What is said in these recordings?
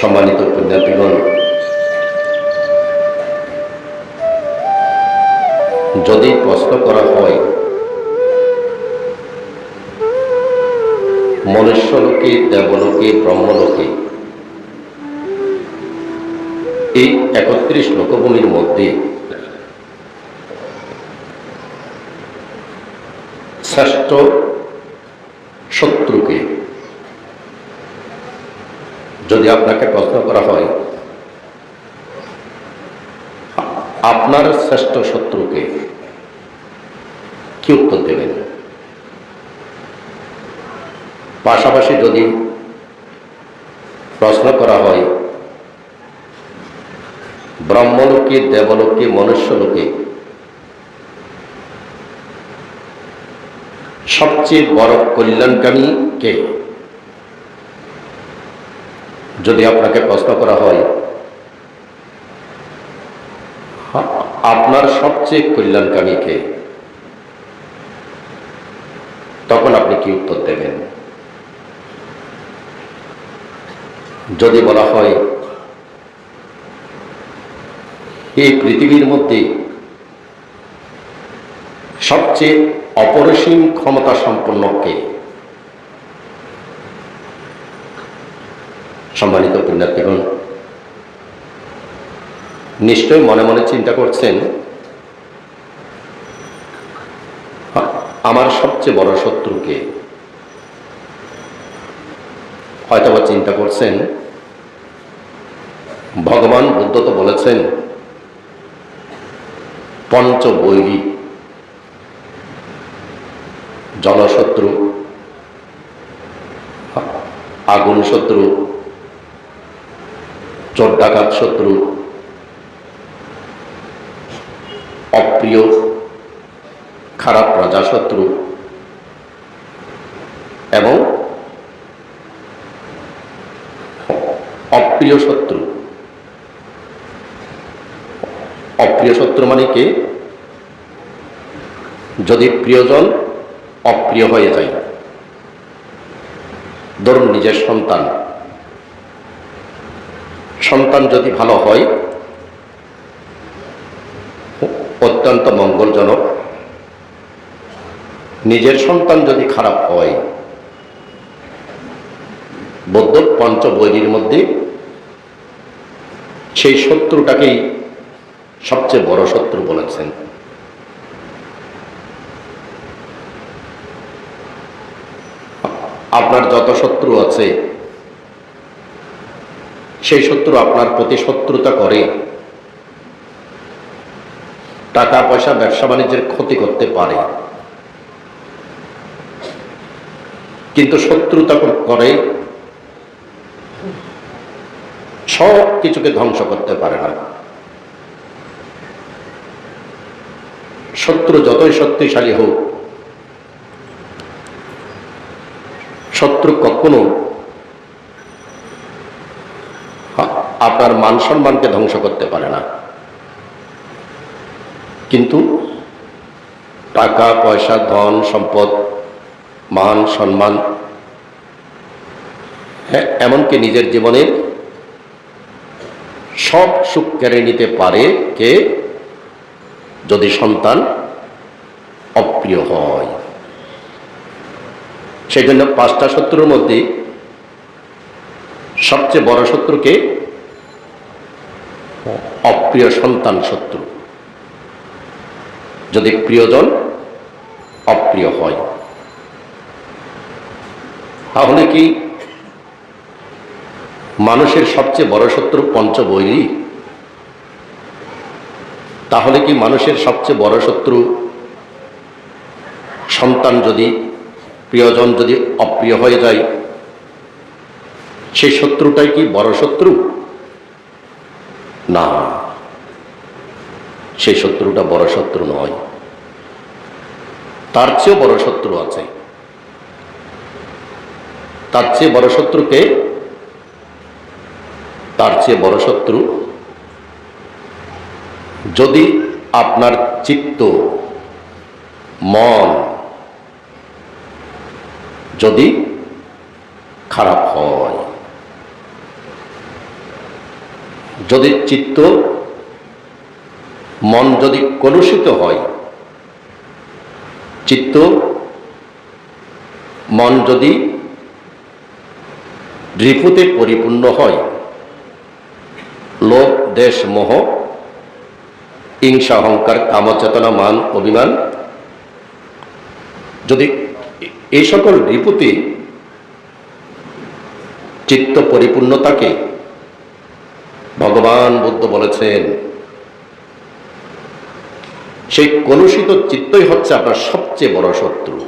সম্মানিত পুণ্যার্থীগণ যদি প্রশ্ন করা হয় মনুষ্যলোকে দেবলোকে ব্রহ্মলোকে এই একত্রিশ লোকভূমির মধ্যে শ্রেষ্ঠ শত্রুকে যদি আপনাকে প্রশ্ন করা হয়, আপনার শ্রেষ্ঠ শত্রুকে কি উত্তর দেবেন? পাশাপাশি যদি প্রশ্ন করা হয়, ব্রহ্মলোকে, দেবলোকে, মনুষ্যলোকে, সবচেয়ে বড় কল্যাণকামী কে? যদি আপনাকে প্রশ্ন করা হয় আপনার সবচেয়ে কল্যাণকামী কে? তখন আপনি কি উত্তর দেবেন? যদি বলা হয়, এই পৃথিবীর মধ্যে সবচেয়ে অপরিসীম ক্ষমতা সম্পন্ন কে? সম্মানিত পুণ্যার্থীগণ নিশ্চয় মনে মনে চিন্তা করছেন, আমার সবচেয়ে বড় শত্রুকে হয়তোবা চিন্তা করছেন, ভগবান বুদ্ধ তো বলেছেন, পঞ্চবৈরী জনশত্রু, আগুন শত্রু চোর ডাকাত শত্রু, অপ্রিয়, খারাপ প্রজাশত্রু এবং অপ্রিয় শত্রু। অপ্রিয় শত্রু মানে কে? যদি প্রিয়জন অপ্রিয় হয়ে যায়। ধরুন নিজের সন্তান। সন্তান যদি ভালো হয়, অত্যন্ত মঙ্গলজনক। নিজের সন্তান যদি খারাপ হয় বৌদ্ধ পঞ্চবৈরীর মধ্যে সেই শত্রুটাকেই সবচেয়ে বড় শত্রু বলেছেন। আপনার যত শত্রু আছে সেই শত্রু আপনার প্রতি শত্রুতা করে। টাকা, পয়সা, ব্যবসা বাণিজ্যের ক্ষতি করতে পারে। কিন্তু শত্রুতা করে, সব কিছুকে ধ্বংস করতে পারে না। শত্রু যতই শক্তিশালী হোক, শত্রু কখনো আপনার মান সম্মানকে ধ্বংস করতে পারে না। কিন্তু টাকা, পয়সা, ধন, সম্পদ, মান, সম্মান হ্যাঁ এমনকি নিজের জীবনের সব সুখ কেড়ে নিতে পারে কে? যদি সন্তান অপ্রিয় হয়। সেই জন্য পাঁচটা শত্রুর মধ্যে সবচেয়ে বড় শত্রুকে অপ্রিয় সন্তান শত্রু। যদি প্রিয়জন অপ্রিয় হয়। তাহলে কি মানুষের সবচেয়ে বড় শত্রু পঞ্চবৈরী? তাহলে কি মানুষের সবচেয়ে বড় শত্রু সন্তান যদি, প্রিয়জন যদি অপ্রিয় হয়ে যায়, সেই শত্রুটাই কি বড় শত্রু? না। সেই শত্রুটা বড় শত্রু নয়। তার চেয়েও বড় শত্রু আছে। তার চেয়ে বড় শত্রুকে তার চেয়ে বড় শত্রু যদি আপনার চিত্ত, মন যদি খারাপ হয়, যদি চিত্ত মন যদি কলুষিত হয়, চিত্ত, মন যদি রিপুতে পরিপূর্ণ হয়, লোভ, দেশ, মোহ, হিংসা, অহংকার, কামচেতনা, মান, অভিমান, যদি এই সকল রিপুতে চিত্ত পরিপূর্ণ থাকে ভগবান বুদ্ধ বলেছেন সেই কলুষিত চিত্তই হচ্ছে আপনার সবচেয়ে বড় শত্রু।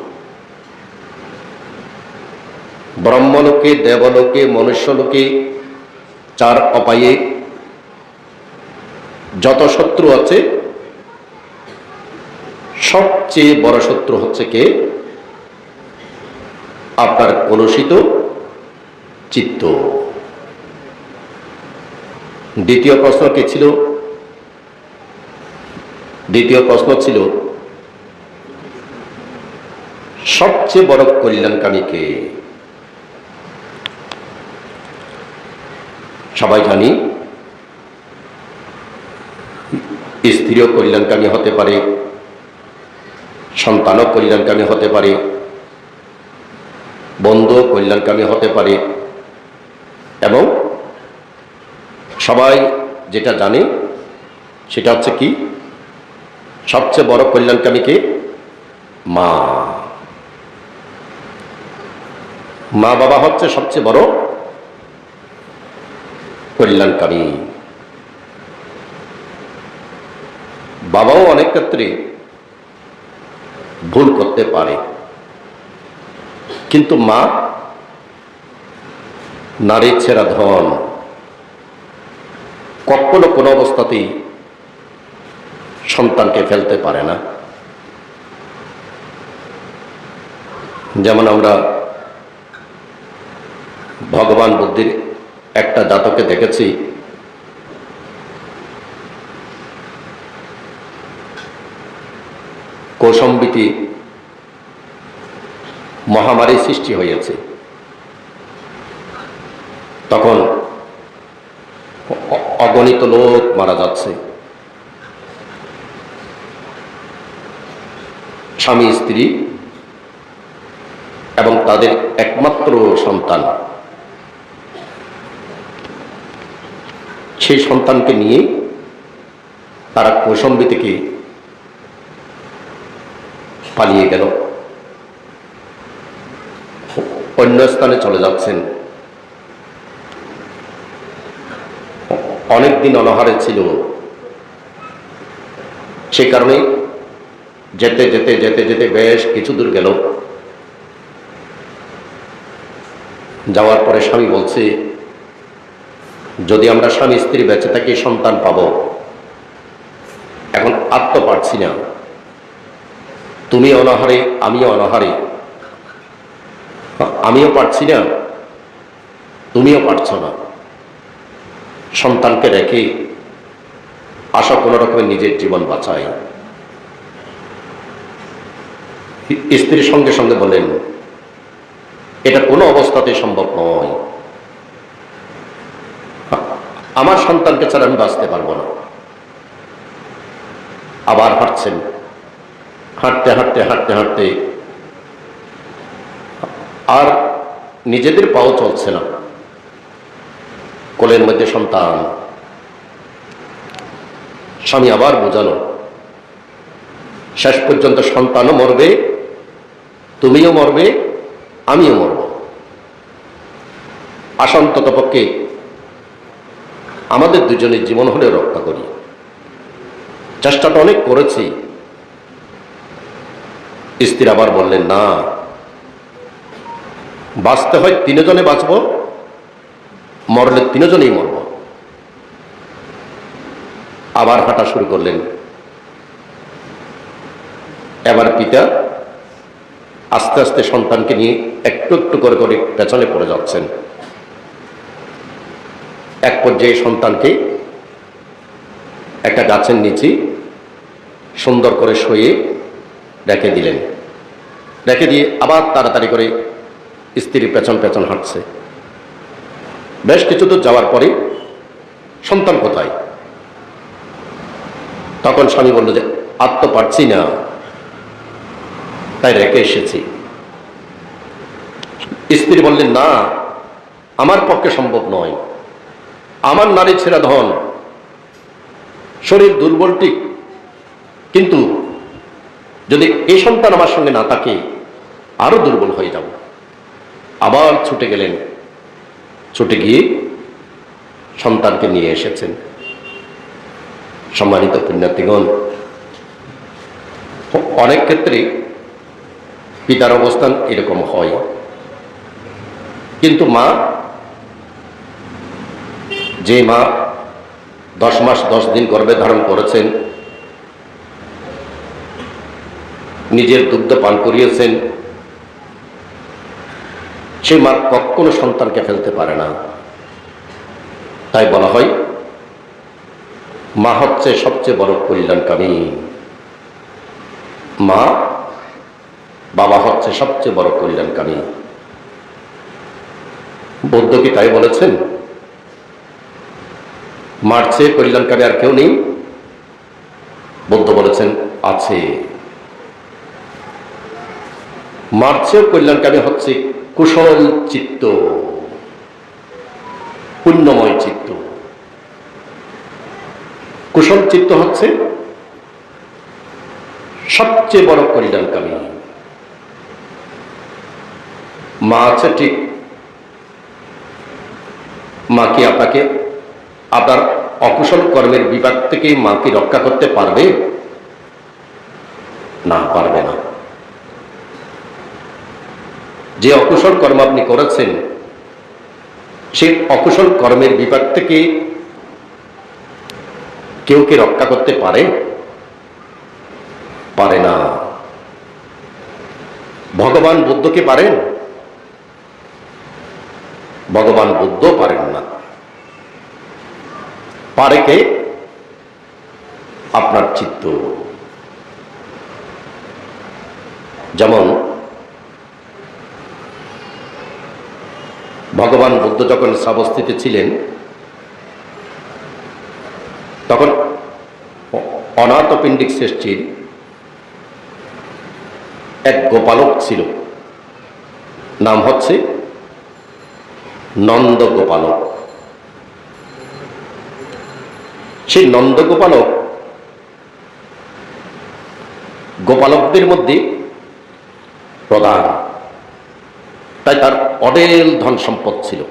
ব্রহ্মলোকে, দেবলোকে, মনুষ্যলোকে চার অপায়ে যত শত্রু আছে, সবচেয়ে বড় শত্রু হচ্ছে কে? আপনার কলুষিত চিত্ত। দ্বিতীয় প্রশ্ন কি ছিল? দ্বিতীয় প্রশ্ন ছিল, সবচেয়ে বড় কল্যাণকামী কে? সবাই জানি, স্ত্রীও কল্যাণকামী হতে পারে, সন্তানও কল্যাণকামী হতে পারে বন্ধু কল্যাণকামী হতে পারে, এবং সবাই যেটা জানে সেটা হচ্ছে কি? সবচেয়ে বড় কল্যাণকামীকে মা। মা বাবা হচ্ছে সবচেয়ে বড় কল্যাণকামী। বাবাও অনেক ক্ষেত্রে ভুল করতে পারে। কিন্তু মা নারীর ছেঁড়া ধন। কখনো কোনো অবস্থাতেই সন্তানকে ফেলতে পারে না। যেমন আমরা ভগবান বুদ্ধির একটা জাতকে দেখেছি। কৌশম্বিতি মহামারী সৃষ্টি হয়েছে। তখন অগণিত লোক মারা যাচ্ছে। স্বামী, স্ত্রী এবং তাদের একমাত্র সন্তান। সেই সন্তানকে নিয়ে তারা কৌশম্বী থেকে পালিয়ে গেল। অন্য স্থানে চলে যাচ্ছেন। অনেকদিন অনাহারে ছিল। সে কারণে যেতে যেতে যেতে যেতে বেশ কিছু দূর গেল। যাওয়ার পরে স্বামী বলছে, যদি আমরা স্বামী, স্ত্রী বেঁচে থাকি, সন্তান পাব। এখন তো পারছি না। তুমি অনাহারে, আমিও অনাহারে। আমিও পারছি না, তুমিও পারছ না। সন্তানকে রেখে আশা কোনো রকমের নিজের জীবন বাঁচায় স্ত্রীর সঙ্গে সঙ্গে বলেন, এটা কোনো অবস্থাতেই সম্ভব নয়। আমার সন্তানকে ছাড়া আমি বাঁচতে পারব না। আবার হাঁটছেন। হাঁটতে হাঁটতে হাঁটতে হাঁটতে আর নিজেদের পাও চলছে না। কোলের মধ্যে সন্তান। স্বামী আবার বোঝানো শেষ পর্যন্ত সন্তানও মরবে তুমিও মরবে, আমিও মরব। আসান্তত পক্ষে আমাদের দুজনের জীবন হলে রক্ষা করি। চেষ্টাটা অনেক করেছি। স্ত্রী আবার বললেন, না, বাঁচতে হয় তিনজনে বাঁচব, মরলে তিনজনেই মরব। আবার হাঁটা শুরু করলেন। এবার পিতা আস্তে আস্তে সন্তানকে নিয়ে একটু একটু করে করে পেছনে পড়ে যাচ্ছেন। এক পর্যায়ে সন্তানকে একটা গাছের নিচে সুন্দর করে শুয়ে রেখে দিলেন। রেখে দিয়ে আবার তাড়াতাড়ি করে স্ত্রীর পেছন পেছন হাঁটছে। বেশ কিছু দূর যাওয়ার পরে সন্তান কোথায়? তখন স্বামী বলল যে তো পারছি না। তাই রেখে এসেছি। স্ত্রী বললেন, না, আমার পক্ষে সম্ভব নয়। আমার নারী ছেড়া ধন। শরীর দুর্বল ঠিক, কিন্তু যদি এই সন্তান আমার সঙ্গে না থাকে, আরও দুর্বল হয়ে যাব। আবার ছুটে গেলেন। ছুটে গিয়ে সন্তানকে নিয়ে এসেছেন। সম্মানিত পুণ্যার্থীগণ অনেক ক্ষেত্রে পিতার অবস্থান এরকম হয়। কিন্তু মা, যে মা দশ মাস দশ দিন গর্ভে ধারণ করেছেন, নিজের দুগ্ধ পান করিয়েছেন, সে মা কখনো সন্তানকে ফেলতে পারে না। তাই বলা হয়, মা হচ্ছে সবচেয়ে বড় কল্যাণকামী। মা বাবা হচ্ছে সবচেয়ে বড় কল্যাণকামী। বৌদ্ধ কি তাই বলেছেন? মার চেয়ে কল্যাণকারী আর কেউ নেই? বৌদ্ধ বলেছেন, আছে। মার চেয়েও কল্যাণকারী হচ্ছে কুশল চিত্ত, পুণ্যময় চিত্ত। কুশল চিত্ত হচ্ছে সবচেয়ে বড় কল্যাণকামী। মা আছে, ঠিক। মা কি আপনাকে আপনার অকুশল কর্মের বিপাক থেকে মা কি রক্ষা করতে পারবে? না পারবে না। যে অকুশল কর্ম আপনি করেছেন, সে অকুশল কর্মের বিপাক থেকে কেউ কি রক্ষা করতে পারে? পারে না। ভগবান বুদ্ধকে পারেন? ভগবান বুদ্ধ পারেন না। পারে কে? আপনার চিত্ত। যেমন, ভগবান বুদ্ধ যখন সাবস্থিতে ছিলেন, তখন অনাথপিণ্ডিক শ্রেষ্ঠীর এক গোপালক ছিল। নাম হচ্ছে নন্দ গোপালক সেই নন্দ গোপালক গোপালকদের মধ্যে প্রধান। তাই তার অডেল ধন সম্পদ ছিল।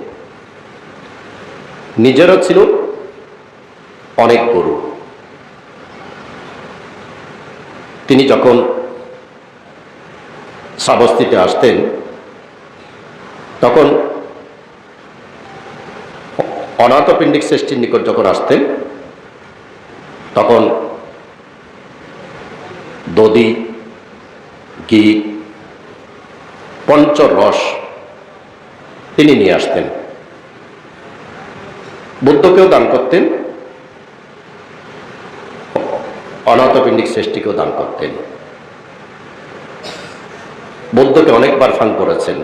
নিজেরও ছিল অনেক গরু। তিনি যখন সাবস্তিতে আসতেন, তখন অনাথপিণ্ডিক শ্রেষ্ঠীর নিকট যখন আসতেন, তখন দধি, ঘি, পঞ্চরস তিনি নিয়ে আসতেন। বুদ্ধকেও দান করতেন, অনাথপিণ্ডিক শ্রেষ্ঠীকেও দান করতেন। বুদ্ধকে অনেকবার ফান করেছেন।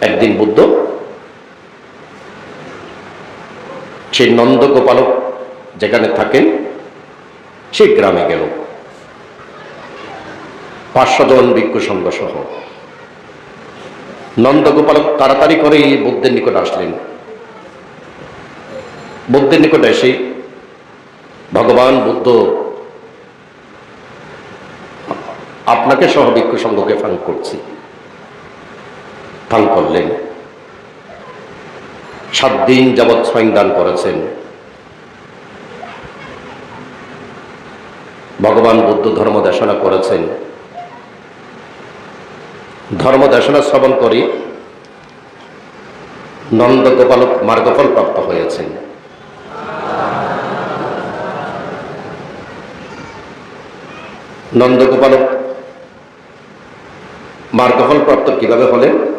একদিন বুদ্ধ সেই নন্দগোপালক যেখানে থাকেন, সেই গ্রামে গেল। পাঁচশো জন ভিক্ষু সঙ্গ সহ। নন্দগোপালক তাড়াতাড়ি করেই বুদ্ধের নিকট আসলেন। বুদ্ধের নিকট এসে ভগবান বুদ্ধ আপনাকে সহ ভিক্ষু সঙ্গকে ফাং করছি। ফাং করলেন। সাত দিন যাবৎ দান করেছেন। ভগবান বুদ্ধ ধর্ম দেশনা করেছেন। ধর্ম দেশনা শ্রবণ করি নন্দ গোপালক মার্গফল প্রাপ্ত হয়েছেন। নন্দগোপালক মার্গফল প্রাপ্ত কীভাবে হলেন?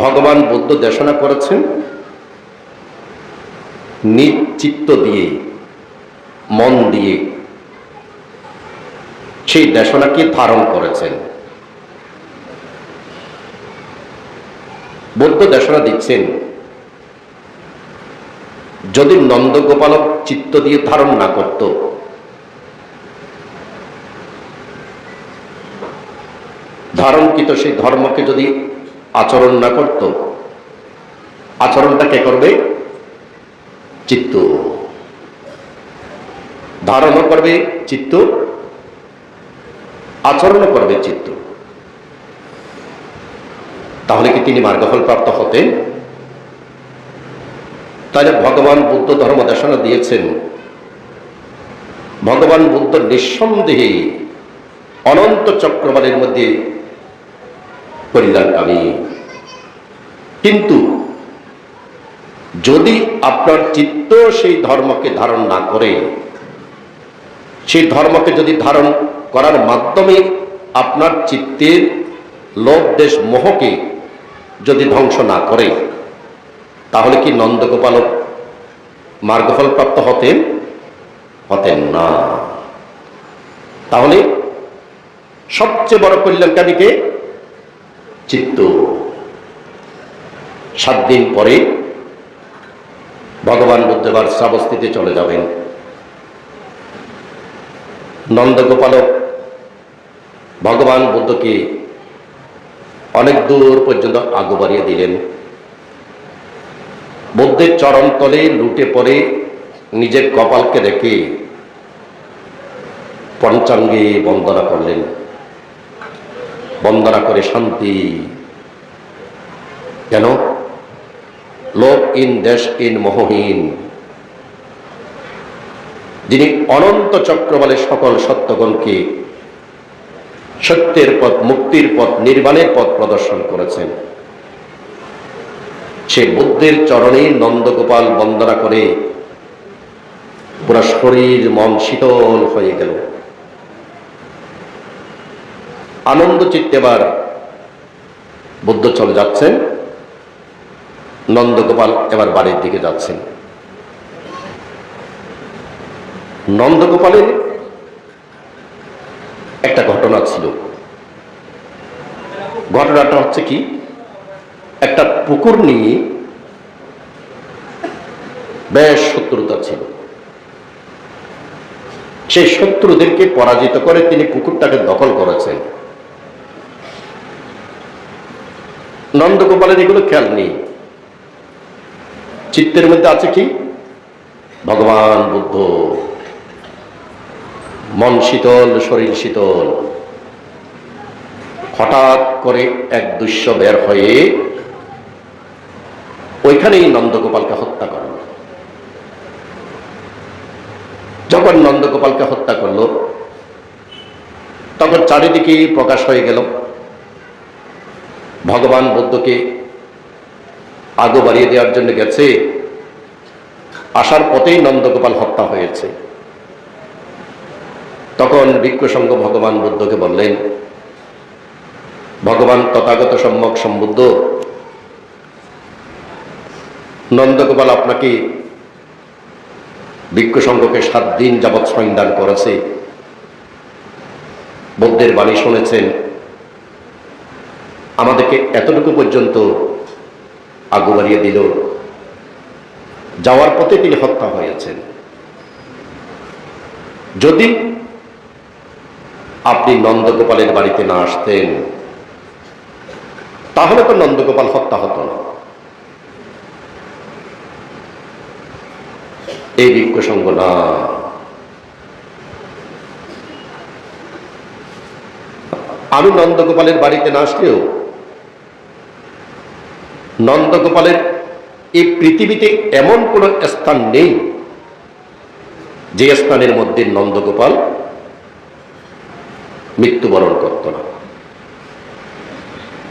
ভগবান বুদ্ধ দেশনা করেছেন নিজ চিত্ত দিয়ে, মন দিয়ে সেই দেশনাকে ধারণ করেছেন। বৌদ্ধ দেশনা দিচ্ছেন, যদি নন্দগোপালক চিত্ত দিয়ে ধারণ না করত, ধারণকৃত সেই ধর্মকে যদি আচরণ না করত। আচরণটা কে করবে? চিত্ত। ধারণও করবে চিত্ত, আচরণও করবে চিত্ত। তাহলে কি তিনি মার্গফল প্রাপ্ত হতেন? তাহলে ভগবান বুদ্ধ ধর্ম দেশনা দিয়েছেন। ভগবান বুদ্ধ নিঃসন্দেহে অনন্ত চক্রবালের মধ্যে পরিধানকামী কিন্তু যদি আপনার চিত্ত সেই ধর্মকে ধারণ না করে, সেই ধর্মকে যদি ধারণ করার মাধ্যমে আপনার চিত্তের লোভ দেশ মোহকে যদি ধ্বংস না করে, তাহলে কি নন্দগোপালক মার্গফল প্রাপ্ত হতেন? হতেন না। তাহলে সবচেয়ে বড় কল্যাণকারীকে চিত্ত। সাত দিন পরে ভগবান বুদ্ধবার শ্রাবস্তিতে চলে যাবেন। নন্দগোপালক ভগবান বুদ্ধকে অনেক দূর পর্যন্ত আগু বাড়িয়ে দিলেন। বুদ্ধের চরণ তলে লুটে পড়ে নিজের কপালকে দেখে পঞ্চাঙ্গে বন্দনা করলেন। বন্দনা করে শান্তি। কেন? লোক ইন, দেশ ইন, মোহহীন। যিনি অনন্ত চক্রবালের সকল সত্যগণকে সত্যের পথ, মুক্তির পথ, নির্বাণের পথ প্রদর্শন করেছেন। সে বুদ্ধের চরণে নন্দগোপাল বন্দনা করে পুরা শরীর মন শীতল হয়ে গেল। আনন্দ চিত্তে এবার বুদ্ধ চলে যাচ্ছেন। নন্দগোপাল এবার বাড়ির দিকে যাচ্ছেন। নন্দগোপালের একটা ঘটনা ছিল। ঘটনাটা হচ্ছে কি? একটা পুকুর নিয়ে বেশ শত্রুতা ছিল। সেই শত্রুদেরকে পরাজিত করে তিনি পুকুরটাকে দখল করেছেন। নন্দগোপালের এগুলো খেয়াল নেই। চিত্তের মধ্যে আছে কি? ভগবান বুদ্ধ। মন শীতল, শরীর শীতল। হঠাৎ করে এক দৃশ্য বের হয়ে ওইখানেই নন্দগোপালকে হত্যা করল। যখন নন্দগোপালকে হত্যা করল, তখন চারিদিকে প্রকাশ হয়ে গেল ভগবান বুদ্ধকে আগু বাড়িয়ে দেওয়ার জন্য গেছে, আসার পথেই নন্দগোপাল হত্যা হয়েছে। তখন ভিক্ষুসঙ্গ ভগবান বুদ্ধকে বললেন, ভগবান তথাগত সম্যক সম্বুদ্ধ। নন্দগোপাল আপনাকে ভিক্ষুসঙ্গকে সাত দিন যাবৎ সন্ধান করেছে। বুদ্ধের বাণী শুনেছেন আমাদেরকে এতটুকু পর্যন্ত আগু বাড়িয়ে দিল। যাওয়ার পথে তিনি হত্যা হয়েছেন। যদি আপনি নন্দগোপালের বাড়িতে না আসতেন, তাহলে তো নন্দগোপাল হত্যা হতো না। এই ভিক্ষসঙ্গ না। আমি নন্দগোপালের বাড়িতে না আসলেও নন্দগোপালের এই পৃথিবীতে এমন কোনো স্থান নেই যে স্থানের মধ্যে নন্দগোপাল মৃত্যুবরণ করত না।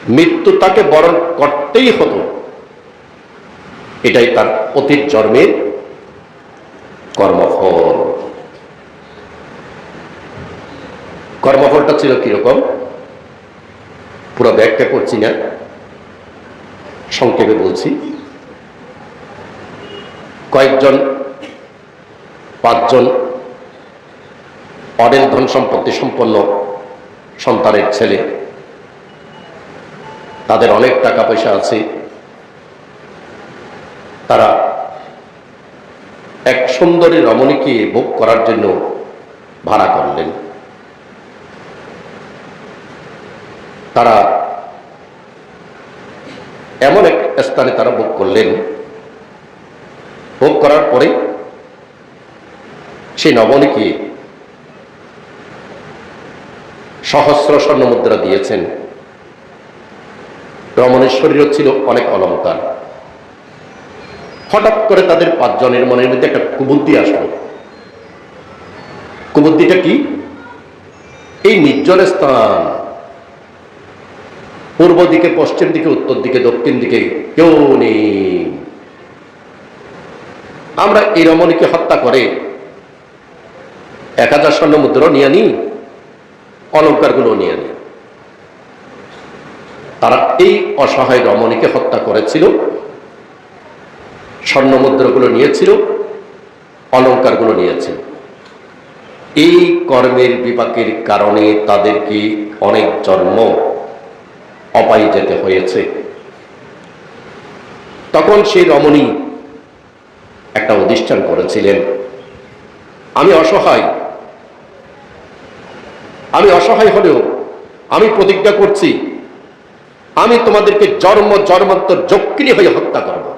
মৃত্যু তাকে বরণ করতেই হতো। এটাই তার অতীত জন্মের কর্মফল। কর্মফলটা ছিল কীরকম? পুরো ব্যাখ্যা করছি না। সংক্ষেপে বলছি। কয়েকজন, পাঁচজন অডেল ধন সম্পত্তি সম্পন্ন সন্তানের ছেলে। তাদের অনেক টাকা পয়সা আছে। তারা এক সুন্দরী রমণীকে ভোগ করার জন্য ভাড়া করলেন। তারা এমন এক স্থানে তারা ভোগ করলেন। ভোগ করার পরে সেই নবনীকে সহস্র স্বর্ণ মুদ্রা দিয়েছেন। রমণের শরীরও ছিল অনেক অলঙ্কার হঠাৎ করে তাদের পাঁচজনের মনের মধ্যে একটা কুবুদ্ধি আসলো। কুবুদ্ধিটা কি? এই নির্জন স্থান। পূর্ব দিকে, পশ্চিম দিকে, উত্তর দিকে, দক্ষিণ দিকে কেউ নেই। আমরা এই রমণীকে হত্যা করে এক হাজার স্বর্ণ মুদ্রা নিয়ে নিই অলঙ্কারগুলো নিয়ে নিই তারা এই অসহায় রমণীকে হত্যা করেছিল, স্বর্ণ মুদ্রাগুলো নিয়েছিল, অলঙ্কারগুলো নিয়েছিল। এই কর্মের বিপাকের কারণে তাদেরকে অনেক জন্ম অপায় যেতে হয়েছে। তখন সেই রমণী একটা অধিষ্ঠান করেছিলেন। আমি অসহায়। আমি অসহায় হলেও আমি প্রতিজ্ঞা করছি, আমি তোমাদেরকে জন্ম জন্মান্তর যক্ষিণী হয়ে হত্যা করব।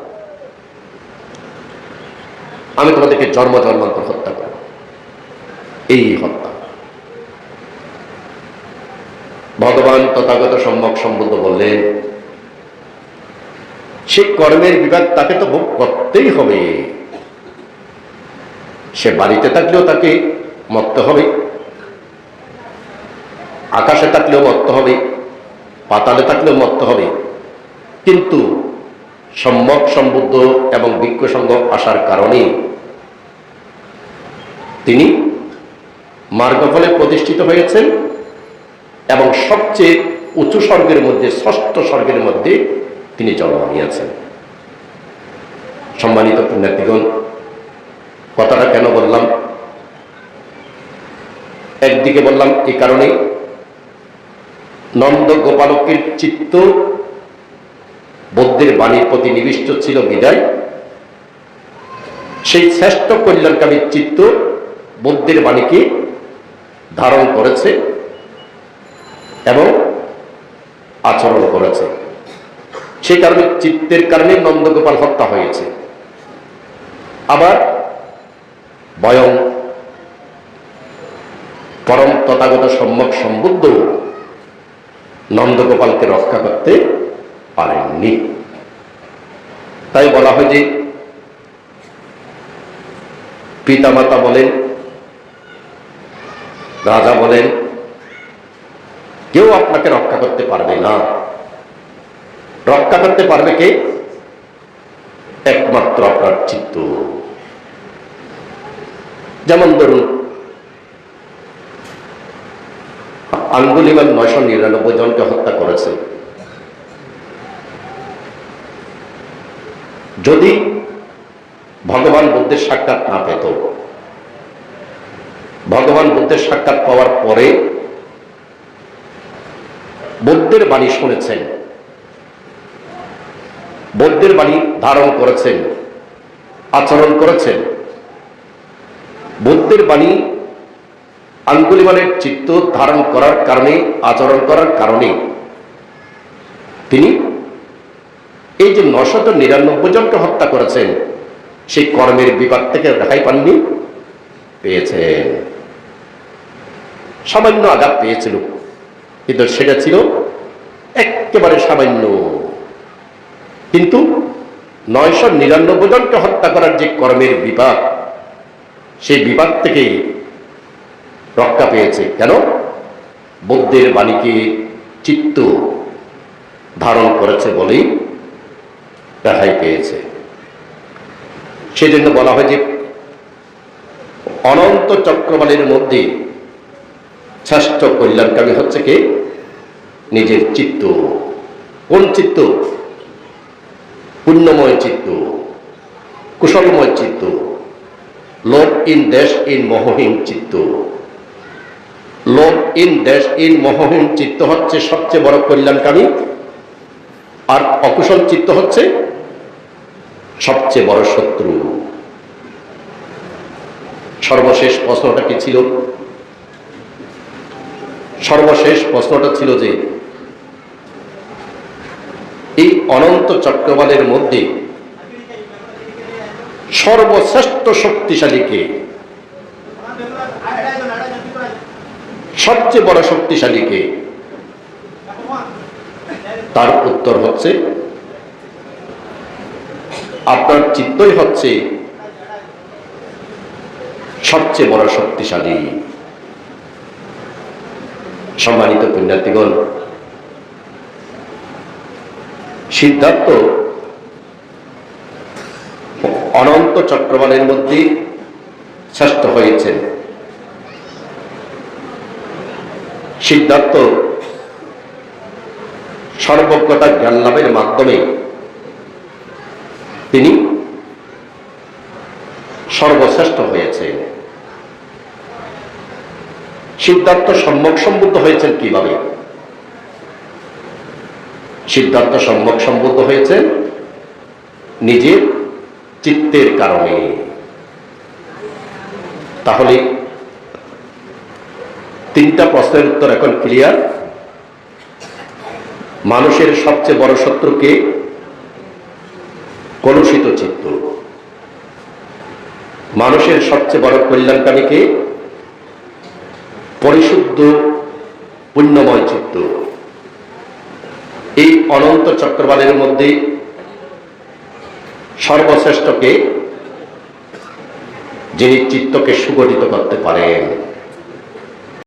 আমি তোমাদেরকে জন্ম জন্মান্তর হত্যা করব। এই হত্যা। ভগবান তথাগত সম্যক সম্বন্ধ বললেন, সে কর্মের বিভাগ তাকে তো ভোগ করতেই হবে। সে বাড়িতে থাকলেও তাকে মরতে হবে, আকাশে থাকলেও মরতে হবে, পাতালে থাকলেও মরতে হবে। কিন্তু সম্যক সম্বুদ্ধ এবং বিজ্ঞসঙ্গ আসার কারণে তিনি মার্গফলে প্রতিষ্ঠিত হয়েছেন এবং সবচেয়ে উঁচু স্বর্গের মধ্যে, ষষ্ঠ স্বর্গের মধ্যে তিনি জন্ম নিয়েছেন। সম্মানিত পুণ্যার্থীগণ, কথাটা কেন বললাম? একদিকে বললাম এই কারণে নন্দ গোপালকের চিত্ত বৌদ্ধের বাণীর প্রতি নিবিষ্ট ছিল বিদায়। সেই শ্রেষ্ঠ কল্যাণকামীর চিত্ত বৌদ্ধের বাণীকে ধারণ করেছে। আচরণ করেছে। সেই কারণে চিত্তের কারণে নন্দগোপাল হত্যা হয়েছে। আবার বয়ং পরম তথাগত সম্যক সম্বুদ্ধ নন্দগোপালকে রক্ষা করতে পারেননি। তাই বলা হয় যে পিতামাতা বলেন, রাজা বলেন কেউ আপনাকে রক্ষা করতে পারবে না। রক্ষা করতে পারবে কে? একমাত্র আপনার চিত্ত। যেমন ধরুন আঙ্গুলিমাল নয়শো নিরানব্বই জনকে হত্যা করেছে যদি ভগবান বুদ্ধের সাক্ষাৎ না পেত, ভগবান বুদ্ধের সাক্ষাৎ পাওয়ার পরে বুদ্ধের বাণী শুনেছেন। বৌদ্ধের বাণী ধারণ করেছেন, আচরণ করেছেন। বুদ্ধের বাণী আঙ্গুলিমানের চিত্ত ধারণ করার কারণে, আচরণ করার কারণে তিনি এই যে নশত নিরানব্বই জনকে হত্যা করেছেন, সেই কর্মের বিপাক থেকে রেহাই পাননি, পেয়েছেন। সামান্য আঘাত পেয়েছিল কিন্তু সেটা ছিল একেবারে সামান্য। কিন্তু নয়শো নিরানব্বই জনকে হত্যা করার যে কর্মের বিপাক, সেই বিপাক থেকেই রক্ষা পেয়েছে। কেন? বুদ্ধের বাণীকে চিত্ত ধারণ করেছে বলেই রেহাই পেয়েছে। সেজন্য বলা হয় যে অনন্ত চক্রবালের মধ্যে শ্রেষ্ঠ কল্যাণকামী হচ্ছে কি? নিজের চিত্ত। কোন চিত্ত? পুণ্যময় চিত্ত। কুশলময় চিত্ত। লোভ ইন দেশ ইন মহহীন চিত্ত। লোভ ইন দেশ ইন মহহীন চিত্ত হচ্ছে সবচেয়ে বড় কল্যাণকামী। আর অকুশল চিত্ত হচ্ছে সবচেয়ে বড় শত্রু। সর্বশেষ প্রশ্নটা কি ছিল? সর্বশেষ প্রশ্নটা ছিল যে, এই অনন্ত চক্রবালের মধ্যে সর্বশ্রেষ্ঠ শক্তিশালী কে? সবচেয়ে বড় শক্তিশালী কে? তার উত্তর হচ্ছে, আপনার চিত্তই হচ্ছে সবচেয়ে বড় শক্তিশালী। সম্মানিত পুণ্যার্থীগণ, সিদ্ধার্থ অনন্ত চক্রবালের মধ্যে শ্রেষ্ঠ হয়েছেন। সিদ্ধার্থ সর্বজ্ঞতা জ্ঞান লাভের মাধ্যমে তিনি সর্বশ্রেষ্ঠ হয়েছেন। সিদ্ধার্থ সম্যক সম্বুদ্ধ হয়েছেন কীভাবে? সিদ্ধার্থ সম্যক সম্বুদ্ধ হয়েছেন নিজের চিত্তের কারণে। তাহলে তিনটা প্রশ্নের উত্তর এখন ক্লিয়ার? মানুষের সবচেয়ে বড় শত্রুকে কলুষিত চিত্ত। মানুষের সবচেয়ে বড় কল্যাণকামীকে পরিশুদ্ধ পুণ্যময় চিত্ত। এই অনন্ত চক্রবালের মধ্যে সর্বশ্রেষ্ঠকে যিনি চিত্তকে সুগঠিত করতে পারেন।